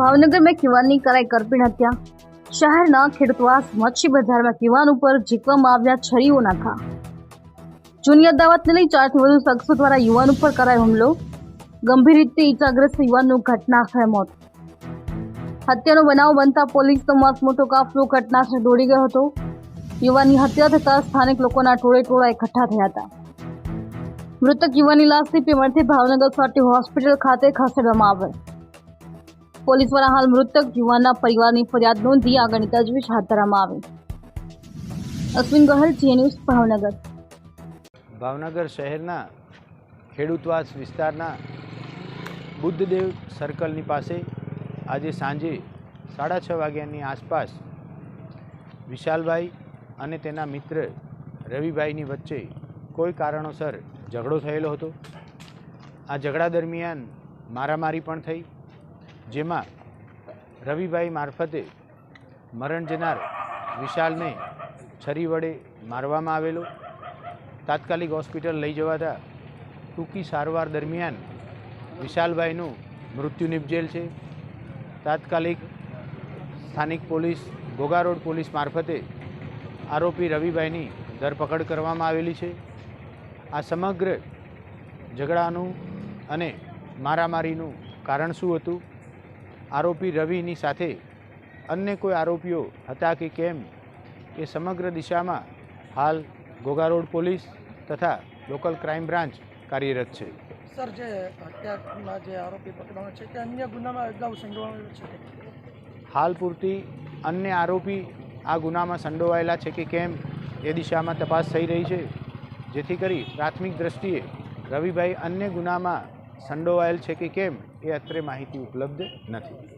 ભાવનગર મેં યુવાનની કરાઈ કરપીણ હત્યા. શહેરના ખેડૂતવાસ મચ્છી બજારમાં યુવાન ઉપર જીકવામાં આવ્યા છરીઓના નાખા જૂની અદાવતને લઈ ચારથી વધુ શખ્સો દ્વારા યુવાન ઉપર કરાયો હુમલો. ગંભીર રીતે ઇજાગ્રસ્ત યુવાનનું ઘટના સ્થળે મોત. હત્યાનો બનાવ બનતા પોલીસનો મત મોટો કાફલો ઘટનાસ્થળે દોડી ગયો હતો. યુવાનની હત્યા થતાં સ્થાનિક લોકોના ટોળે ટોળા એકઠા થયા હતા. મૃતક યુવાનની લાશ પીમરથી ભાવનગર ખાતે હોસ્પિટલ ખાતે ખસેડવામાં આવે પોલીસ દ્વારા હાલ મૃતક યુવાનના પરિવારની ફરિયાદ નોંધી આગળની તજવીજ હાથ ધરવામાં આવી. અશ્વિન ગોહેલ જી ન્યૂઝ ભાવનગર. ભાવનગર શહેરના ખેડૂતવાસ વિસ્તારના બુદ્ધદેવ સર્કલની પાસે આજે સાંજે સાડા છ વાગ્યાની આસપાસ વિશાલભાઈ અને તેના મિત્ર રવિભાઈની વચ્ચે કોઈ કારણોસર ઝઘડો થયેલો હતો. આ ઝઘડા દરમિયાન મારામારી પણ થઈ. જેમાં રવિભાઈ મારફતે મરણ જનાર વિશાલને છરી વડે મારવામાં આવેલો. તાત્કાલિક હોસ્પિટલ લઈ જવાતા ટૂંકી સારવાર દરમિયાન વિશાલભાઈનું મૃત્યુ નિપજેલ છે. તાત્કાલિક સ્થાનિક પોલીસ ઘોઘા રોડ પોલીસ મારફતે આરોપી રવિભાઈની ધરપકડ કરવામાં આવેલી છે. આ સમગ્ર ઝઘડાનું અને મારામારીનું કારણ શું હતું? આરોપી રવિની સાથે અન્ય કોઈ આરોપીઓ હતા કે કેમ એ સમગ્ર દિશામાં હાલ ઘોઘા રોડ પોલીસ તથા લોકલ ક્રાઇમ બ્રાન્ચ કાર્યરત છે. સર જે હત્યાના જે આરોપી પકડવાનો છે કે અન્ય ગુનામાં અગાઉ સંડોવાયેલો છે હાલ પૂરતી અન્ય આરોપી આ ગુનામાં સંડોવાયેલા છે કે કેમ એ દિશામાં તપાસ થઈ રહી છે. જેથી કરી પ્રાથમિક દ્રષ્ટિએ રવિભાઈ અન્ય ગુનામાં સંડોવાયેલ છે કે કેમ એ અત્રે માહિતી ઉપલબ્ધ નથી.